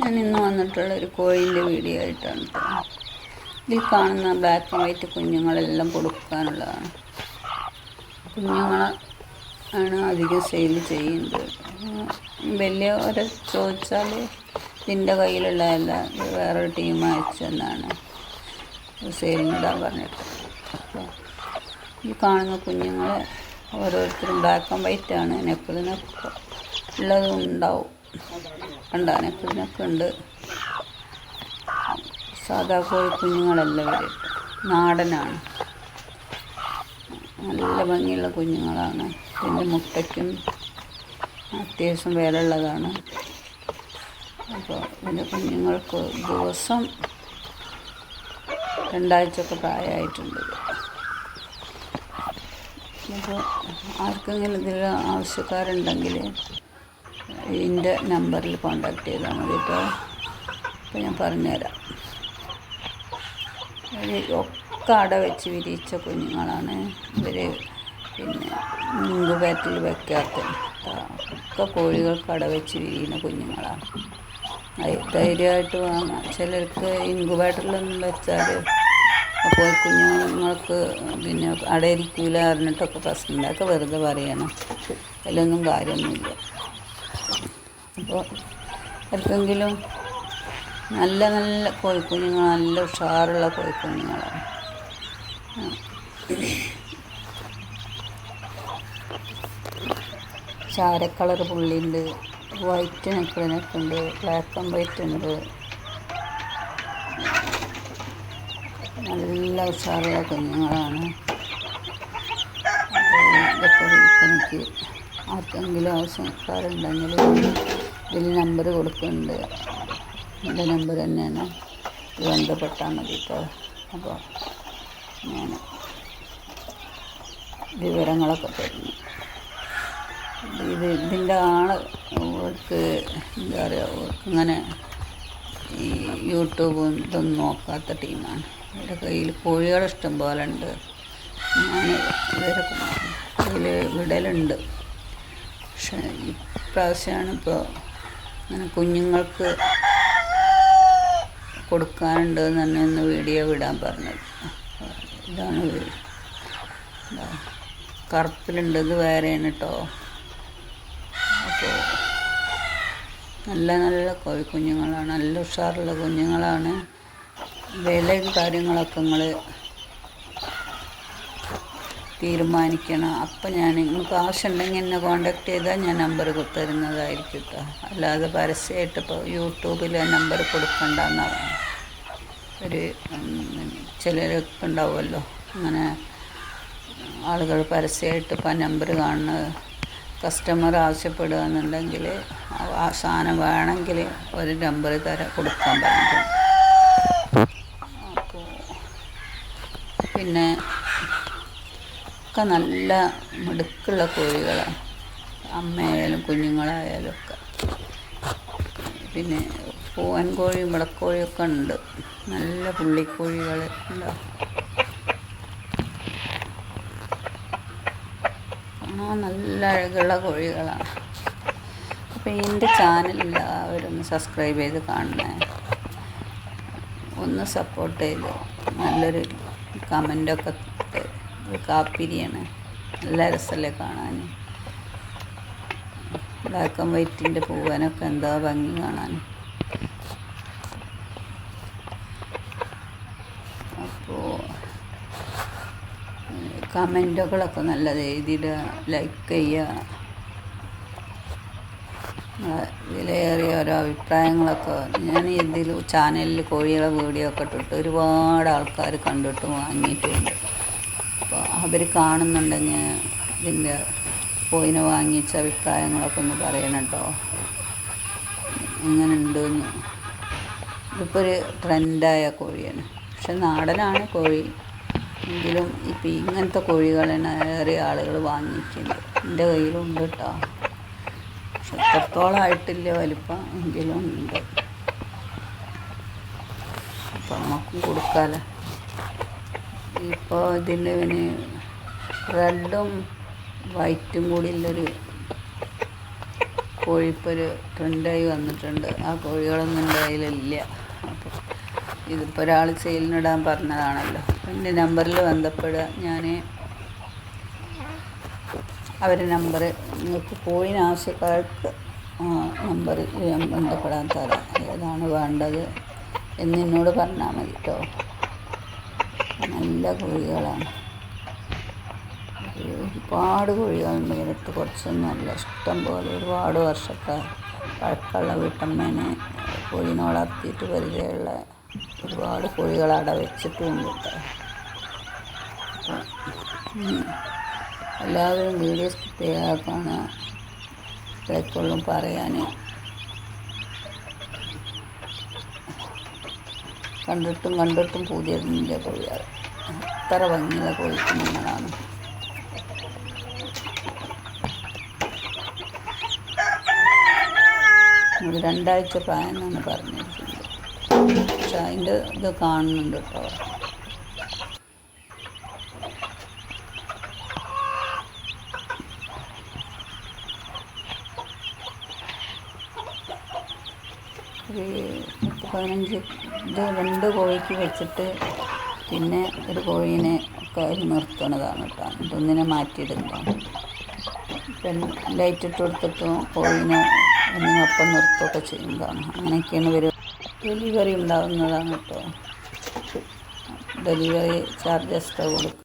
ഞാൻ ഇന്ന് വന്നിട്ടുള്ള ഒരു കോഴിന്റെ വീഡിയോ ആയിട്ടാണ് ട്ടോ. ഇതിൽ കാണുന്ന ബ്ലാക്ക് ആൻഡ് വൈറ്റ് കുഞ്ഞുങ്ങളെല്ലാം കൊടുക്കാനുള്ളതാണ്. കുഞ്ഞുങ്ങളെ ആണ് അധികം സെയിൽ ചെയ്യുന്നത് വലിയവരെ ചോദിച്ചാൽ ഇതിന്റെ കയ്യിലുള്ളതല്ല വേറൊരു ടീം അയച്ചെന്നാണ് സെയിലിനിടാൻ പറഞ്ഞിട്ട്. അപ്പോൾ ഈ കാണുന്ന കുഞ്ഞുങ്ങളെ ഓരോരുത്തരും ബ്ലാക്ക് ആൻഡ് വൈറ്റ് ആണ്. നെക്കിളിനൊക്കെ ഉള്ളതും ഉണ്ടാവും. കണ്ട കുഞ്ഞൊക്കെ ഉണ്ട്. സാധാ കോഴി കുഞ്ഞുങ്ങളല്ല ഇവർ നാടനാണ്. നല്ല ഭംഗിയുള്ള കുഞ്ഞുങ്ങളാണ്. പിന്നെ മുട്ടയ്ക്കും അത്യാവശ്യം വിലയുള്ളതാണ്. അപ്പോൾ ഇതിന്റെ കുഞ്ഞുങ്ങൾക്ക് ദിവസം രണ്ടാഴ്ചയൊക്കെ പ്രായമായിട്ടുണ്ട്. അപ്പോൾ ആർക്കെങ്കിലും ഇതിൽ ആവശ്യക്കാരുണ്ടെങ്കിൽ ഇതിന്റെ നമ്പറിൽ കോണ്ടാക്ട് ചെയ്താൽ മതി കേട്ടോ. അപ്പോൾ ഞാൻ പറഞ്ഞുതരാം. ഒക്കെ അട വെച്ച് വിരിയിച്ച കുഞ്ഞുങ്ങളാണ്. ഇവർ പിന്നെ ഇൻകുബേറ്ററിൽ വെക്കാത്ത ഒക്കെ കോഴികൾക്ക് അട വെച്ച് വിരിയുന്ന കുഞ്ഞുങ്ങളാണ്. ധൈര്യമായിട്ട് വാങ്ങാം. ചിലർക്ക് ഇൻകുബേറ്ററിലൊന്നും വെച്ചാൽ അപ്പോൾ കുഞ്ഞുങ്ങൾക്ക് പിന്നെ അടയിരിക്കൂല അറിഞ്ഞിട്ടൊക്കെ പ്രശ്നം അതൊക്കെ വെറുതെ പറയണം. അതിലൊന്നും കാര്യമൊന്നുമില്ല. അപ്പോൾ ആർക്കെങ്കിലും നല്ല നല്ല കോഴിക്കുഞ്ഞുങ്ങൾ നല്ല ഉഷാറുള്ള കോഴിക്കുഞ്ഞുങ്ങളാണ് ചാര കളർ പുള്ളിയുണ്ട് വൈറ്റ് നെക്കിളിനൊക്കെ ഉണ്ട് ബ്ലാക്ക് ആൻഡ് വൈറ്റ് ഉണ്ട്. നല്ല ഉഷാറുള്ള കുഞ്ഞുങ്ങളാണ്. ഇതൊക്കെ വിൽപ്പനയ്ക്ക് ആർക്കെങ്കിലും ആവശ്യക്കാരുണ്ടെങ്കിൽ ഇതിൽ നമ്പർ കൊടുക്കുന്നുണ്ട്. എന്റെ നമ്പർ തന്നെയാണ്. ബന്ധപ്പെട്ടാൽ മതി കേട്ടോ അപ്പോൾ ഞാൻ വിവരങ്ങളൊക്കെ തരുന്നു. ഇത് ഇതിന്റെ ആൾ അവർക്ക് എന്താ പറയുക അവർക്ക് ഇങ്ങനെ ഈ യൂട്യൂബും ഇതൊന്നും നോക്കാത്ത ടീമാണ്. ഇവരുടെ കയ്യിൽ കോഴികൾ ഇഷ്ടം പോലെ ഉണ്ട്. ഞാൻ ഇവരെ കയ്യിൽ വിടലുണ്ട്. പക്ഷേ ഇപ്രാവശ്യമാണ് ഇപ്പോൾ അങ്ങനെ കുഞ്ഞുങ്ങൾക്ക് കൊടുക്കാനുണ്ട് തന്നെ ഒന്ന് വീഡിയോ വിടാൻ പറഞ്ഞത്. ഇതാണ് ഇതാ. കറുപ്പിലുണ്ട് ഇത് വേറെയാണ് കേട്ടോ അപ്പോൾ നല്ല നല്ല കോഴി കുഞ്ഞുങ്ങളാണ്. നല്ല ഉഷാറുള്ള കുഞ്ഞുങ്ങളാണ്. വിലയും കാര്യങ്ങളൊക്കെ നിങ്ങൾ തീരുമാനിക്കണം. അപ്പം ഞാൻ നിങ്ങൾക്ക് ആവശ്യമുണ്ടെങ്കിൽ എന്നെ കോണ്ടാക്ട് ചെയ്താൽ ഞാൻ നമ്പർ തരുന്നതായിരിക്കും കേട്ടോ അല്ലാതെ പരസ്യമായിട്ട് ഇപ്പോൾ യൂട്യൂബിൽ ആ നമ്പർ കൊടുക്കണ്ടെന്നാണ് ഒരു ചിലരൊക്കെ ഉണ്ടാവുമല്ലോ. അങ്ങനെ ആളുകൾ പരസ്യമായിട്ട് ഇപ്പോൾ നമ്പർ കാണുന്നത് കസ്റ്റമർ ആവശ്യപ്പെടുക എന്നുണ്ടെങ്കിൽ ആ സാധനം വേണമെങ്കിൽ ഒരു നമ്പർ തരാൻ കൊടുക്കാൻ പറ്റും അപ്പോൾ പിന്നെ ഒക്കെ നല്ല മിടുക്കുള്ള കോഴികളാണ്. അമ്മയായാലും കുഞ്ഞുങ്ങളായാലും ഒക്കെ. പിന്നെ പൂവൻ കോഴിയും വിളക്കോഴിയൊക്കെ ഉണ്ട്. നല്ല പുള്ളിക്കോഴികൾ ഉണ്ടോ? ആ നല്ല അഴകുള്ള കോഴികളാണ്. അപ്പോൾ എന്റെ ചാനൽ എല്ലാവരും സബ്സ്ക്രൈബ് ചെയ്ത് കാണണേ. ഒന്ന് സപ്പോർട്ട് ചെയ്ത് നല്ലൊരു കമന്റൊക്കെ ഒരു കാപ്പിരിയാണ്. നല്ല രസമല്ലേ കാണാൻ. ബ്ലാക്ക് ആൻഡ് വൈറ്റിന്റെ പോകാനൊക്കെ എന്താ ഭംഗി കാണാൻ. അപ്പോൾ കമന്റുകളൊക്കെ നല്ലത് എഴുതിയിടുക ലൈക്ക് ചെയ്യുക വിലയേറിയ ഓരോ അഭിപ്രായങ്ങളൊക്കെ. ഞാൻ ഇതിൽ ചാനലിൽ കോഴികളെ വീഡിയോ ഒക്കെ ഇട്ടിട്ട് ഒരുപാട് ആൾക്കാർ കണ്ടിട്ട് വാങ്ങിയിട്ടുണ്ട്. അപ്പോൾ അവർ കാണുന്നുണ്ടെങ്കിൽ ഇതിന്റെ കോയിനെ വാങ്ങിച്ച അഭിപ്രായങ്ങളൊക്കെ ഒന്ന് പറയണം കേട്ടോ എങ്ങനെ ഉണ്ടെന്ന് ഇതിപ്പോൾ ഒരു ട്രെൻഡായ കോഴിയാണ്. പക്ഷെ നാടനാണ് കോഴി. എങ്കിലും ഇപ്പം ഇങ്ങനത്തെ കോഴികളാണ് ഏറെ ആളുകൾ വാങ്ങിക്കുന്നത്. എന്റെ കയ്യിലുണ്ട് കേട്ടോ പക്ഷെ എത്രത്തോളം ആയിട്ടില്ല വലിപ്പം എങ്കിലും ഉണ്ട്. അപ്പം നമുക്കും കൊടുക്കാമല്ലോ ഇപ്പോൾ ഇതിൽ പിന്നെ റെഡും വൈറ്റും കൂടി ഉള്ളൊരു കോഴിപ്പൊരു ട്രെൻഡായി വന്നിട്ടുണ്ട്. ആ കോഴികളൊന്നും കയ്യിലില്ല. അപ്പോൾ ഇതിപ്പോൾ ഒരാൾ സെയിലിനിടാൻ പറഞ്ഞതാണല്ലോ. എന്റെ നമ്പറിൽ ബന്ധപ്പെടുക ഞാൻ അവരുടെ നമ്പർ നിങ്ങൾക്ക് കോഴിന് ആവശ്യക്കാർക്ക് നമ്പർ ബന്ധപ്പെടാൻ തരാം. ഏതാണ് വേണ്ടത് എന്ന് എന്നോട് പറഞ്ഞാൽ മതി കേട്ടോ നല്ല കോഴികളാണ്. ഒരുപാട് കോഴികളുണ്ട്. ഇതിനകത്ത് കുറച്ചൊന്നുമല്ല ഇഷ്ടം പോലെ ഒരുപാട് വർഷത്തെ പഴക്കമുള്ള വീട്ടമ്മേനെ കോഴിനെ വളർത്തിയിട്ട് പരിചയമുള്ള ഒരുപാട് കോഴികൾ അവിടെ വെച്ചിട്ടുമുണ്ട് കേട്ടോ. എല്ലാവരും വീഡിയോ സ്കിപ്പ് ചെയ്യാതെ പറയാൻ. കണ്ടിട്ടും കണ്ടിട്ടും പുതിയതിന്റെ കോഴികൾ. അത്ര ഭംഗിയുള്ള കോഴിക്കുഞ്ഞുങ്ങളാണ് ഒരു രണ്ടാഴ്ച പ്രായമെന്നാണ് പറഞ്ഞിരിക്കുന്നത്. പക്ഷെ അതിന്റെ ഇത് കാണുന്നുണ്ട് കേട്ടോ ഒരു പതിനഞ്ച് ഇത് രണ്ട് കോഴിക്ക് വെച്ചിട്ട് പിന്നെ ഒരു കോഴീനെ ഒക്കെ അതിൽ നിർത്തണതാണ് കേട്ടോ. ഇതൊന്നിനെ മാറ്റിയിടുന്നതാണ് പിന്നെ ലൈറ്റ് ഇട്ട് കൊടുത്തിട്ട് കോഴീനെ ഒന്നിനൊപ്പം നിർത്തുകയൊക്കെ ചെയ്യുന്നതാണ്. അങ്ങനെയൊക്കെയാണ് ഇവർ ഡെലിവറി ഉണ്ടാകുന്നതാണ് കേട്ടോ. ഡെലിവറി ചാർജ് എക്സ്ട്രാ കൊടുക്കും